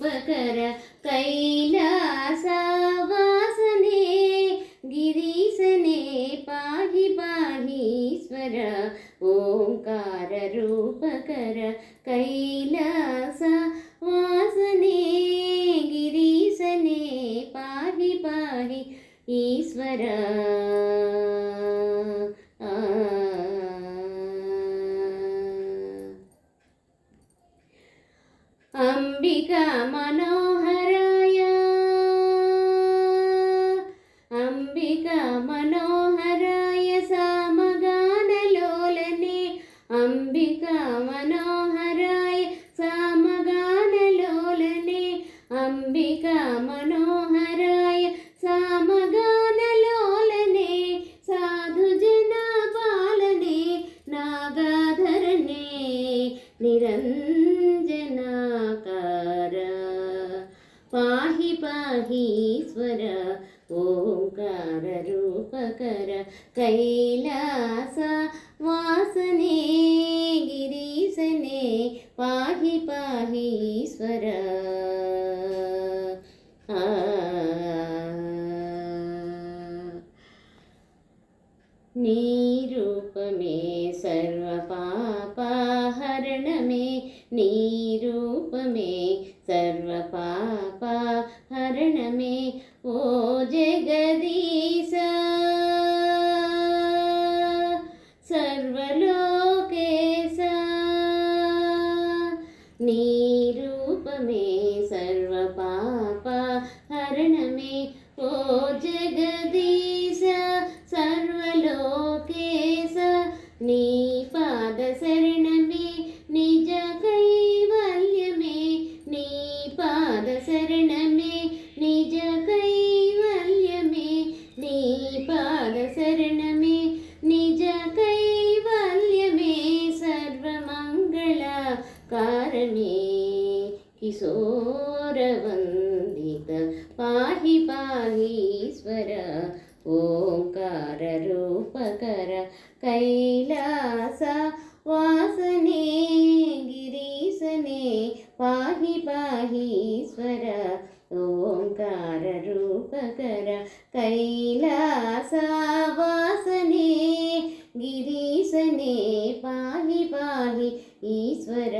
उपकर कैलासवासने गिरीशने पाहि पाहीश्वर ओङ्कार रूपकर कैलास वासने गिरीशने पाही पाही ईश्वर। అంబికా మనోహరాయ. అంబికా మనోహరాయ సామగానలోలనే. అంబికా మనోహరాయ సామగానలోలనే. అంబికా మనోహరాయ సామగానలోలనే. సాధుజన పాలనే నాగాధరణే నిరంజనా ಮಹೀಶ್ವರ ಓಂಕಾರ ರೂಪಕರ ಕೈಲಾಸ ವಾಸನೆ ಗಿರೀಶನೆ ಪಾಹಿ ಪಾಹೀಶ್ವರ ನೀ ರೂಪ ಮೇ ಸರ್ವ ಪಾಪ ಹರಣ ಮೇ ನೀ శరణమే ఓ జగదీశ! సర్వలోకేశ! నీ రూపమే సర్వపాపహరణమే ఓ జగదీశ! సర్వలోకేశ! నీ పాద శరణమే నిజ కారణే కిశోరవందిత పాహి పాహీశ్వర ఓంకార రూపకర కైలాస వాసనే గిరీశనే పాహి పాహీశ్వర ఓంకార రూపకర కైలాస వాసనే గిరీశనే పాహి ईश्वर